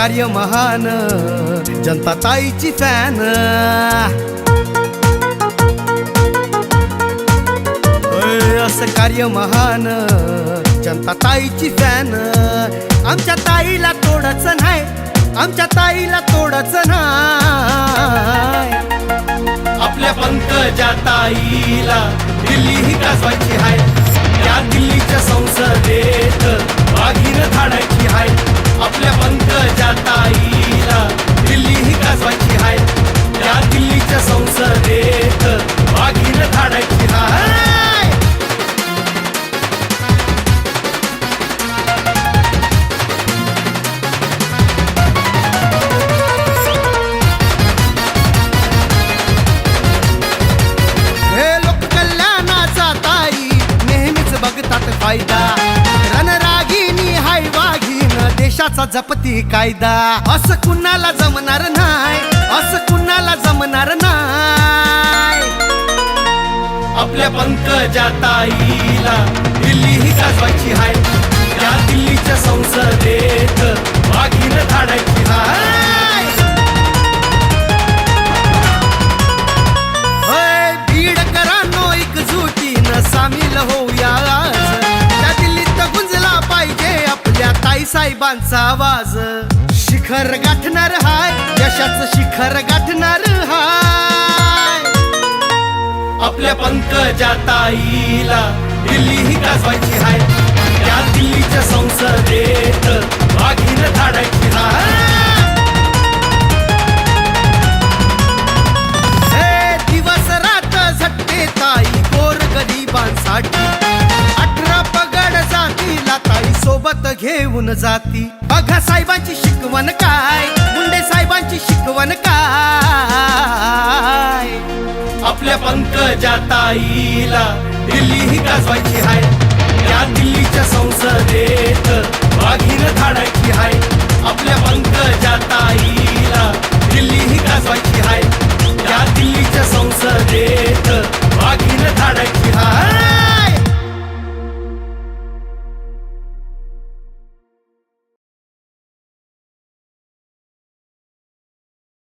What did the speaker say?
कार्य महान जनता ताईची फॅन. असं कार्य महान जनता ताईची फॅन. आमच्या ताईला तोडच नाही आमच्या ताईला तोडच नाही. आपल्या पंकजा ताईला दिल्ली ही गाजवायची आहे. पंकजा देशाचा जपती कायदा? असं कुणाला जमणार नाही. असं कुणाला जमणार नाही. आपल्या पंकजा ताईला दिल्ली ही गाजवायची हाय. या दिल्लीच्या संसदेत वाघीन धाडायची हाय. होय बीडकरांनो एकजुटीनं सामील हो. साहेबांचा आवाज. शिखर गाठणार हाय यशाच शिखर गाठणार हाय. आपल्या पंकजाताईला दिल्ली ही गाजवायची घेऊन जाती. बघा साहेबांची शिकवण काय मुंडे साहेबांची शिकवण काय. आपल्या पंकजाताईला दिल्ली ही गाजवायची हाय. या दिल्लीच्या संसद